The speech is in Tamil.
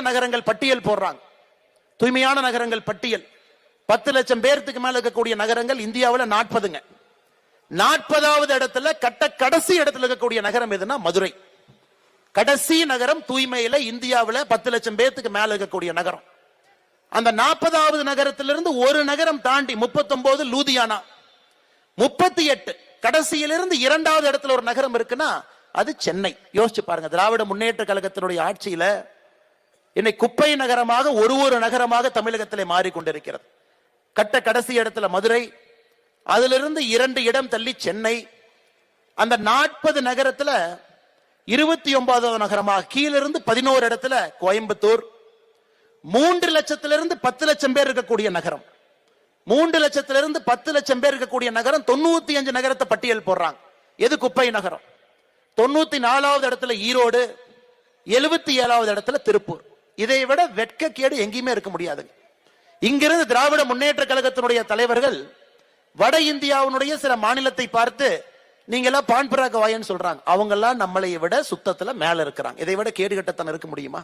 தூய்மையான நகரங்கள் பட்டியல் போடுறாங்க. தூய்மையான நகரங்கள் பட்டியல். பத்து லட்சம் பேர்த்துக்கு மேல இருக்கக்கூடிய நகரங்கள் இந்தியாவில் நாற்பதுங்க. நாற்பதாவது இடத்துல கட்ட கடைசி இடத்துல இருக்கக்கூடிய நகரம் எதுனா மதுரை. கடைசி நகரம் தூய்மையில இந்தியாவில் பத்து லட்சம் பேர்த்துக்கு மேல இருக்கக்கூடிய நகரம். அந்த நாற்பதாவது நகரத்திலிருந்து ஒரு நகரம் தாண்டி முப்பத்தொன்பது லூதியானா. முப்பத்தி எட்டு. கடைசியிலிருந்து இரண்டாவது இடத்துல ஒரு நகரம் இருக்குன்னா அது சென்னை. யோசிச்சு பாருங்க திராவிட முன்னேற்ற கழகத்தினுடைய ஆட்சியில இன்னை குப்பை நகரமாக ஒரு ஒரு நகரமாக தமிழகத்திலே மாறிக்கொண்டிருக்கிறது. கட்ட கடைசி இடத்துல மதுரை அதிலிருந்து இரண்டு இடம் தள்ளி சென்னை. அந்த நாற்பது நகரத்துல இருபத்தி ஒன்பதாவது நகரமாக கீழிருந்து பதினோரு இடத்துல கோயம்புத்தூர். மூன்று லட்சத்திலிருந்து பத்து லட்சம் பேர் இருக்கக்கூடிய நகரம். மூன்று லட்சத்திலிருந்து பத்து லட்சம் பேர் இருக்கக்கூடிய நகரம் தொண்ணூத்தி அஞ்சு நகரத்தை பட்டியல் போடுறாங்க. எது குப்பை நகரம்? தொண்ணூத்தி நாலாவது இடத்துல ஈரோடு எழுபத்தி ஏழாவது இடத்துல திருப்பூர். இதை விட வெட்கக்கேடு எங்கேயுமே இருக்க முடியாதுங்க இங்கிருந்து திராவிட முன்னேற்ற கழகத்தினுடைய தலைவர்கள் வட இந்தியாவினுடைய சில மாநிலத்தை பார்த்து நீங்க எல்லாம் பான்பராக வாயன்னு சொல்றாங்க. அவங்க எல்லாம் நம்மளை விட சுத்தத்துல மேல இருக்கிறாங்க. இதை விட கேடு கட்டத்தனம் இருக்க முடியுமா?